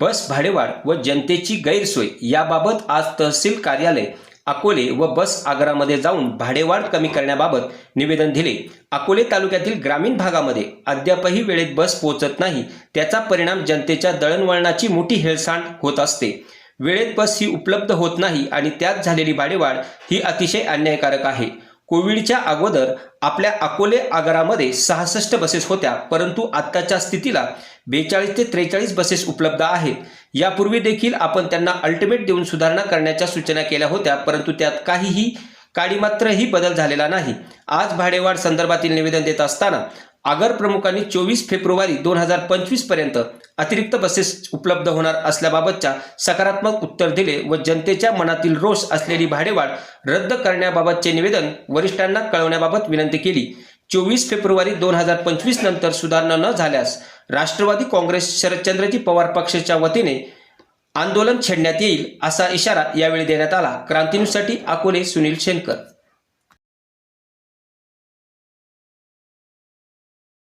बस भाडेवाढ व जनतेची गैरसोय याबाबत आज तहसील कार्यालय अकोले व बस आगारामध्ये जाऊन भाडेवाढ कमी करण्याबाबत निवेदन दिले. अकोले तालुक्यातील ग्रामीण भागामध्ये अद्यापही वेळेत बस पोहोचत नाही. त्याचा परिणाम जनतेच्या दळणवळणाची मोठी हेळसांड होत असते. वेळेत बस ही उपलब्ध होत नाही आणि त्यात झालेली भाडेवाढ ही अतिशय अन्यायकारक आहे. कोविडच्या अगोदर आपल्या अकोले आगारामध्ये सहासष्ट बसेस होत्या परंतु आत्ताच्या स्थितीला बेचाळीस ते त्रेचाळीस बसेस उपलब्ध आहेत. यापूर्वी देखील आपण त्यांना अल्टिमेट देऊन सुधारणा करण्याच्या सूचना केल्या होत्या परंतु त्यात काहीही काडीमात्रही बदल झालेला नाही. आज भाडेवाढ संदर्भातील निवेदन देत असताना आगर प्रमुखांनी चोवीस फेब्रुवारी दोन हजार पंचवीसपर्यंत अतिरिक्त बसेस उपलब्ध होणार असल्याबाबतच्या सकारात्मक उत्तर दिले व जनतेच्या मनातील रोष असलेली भाडेवाढ रद्द करण्याबाबतचे निवेदन वरिष्ठांना कळवण्याबाबत विनंती केली. चोवीस फेब्रुवारी दोन हजार पंचवीस नंतर सुधारणा न झाल्यास राष्ट्रवादी काँग्रेस शरदचंद्रजी पवार पक्षाच्या वतीने आंदोलन छेडण्यात येईल असा इशारा यावेळी देण्यात आला. क्रांतीन्यूजसाठी अकोले सुनील शेनकर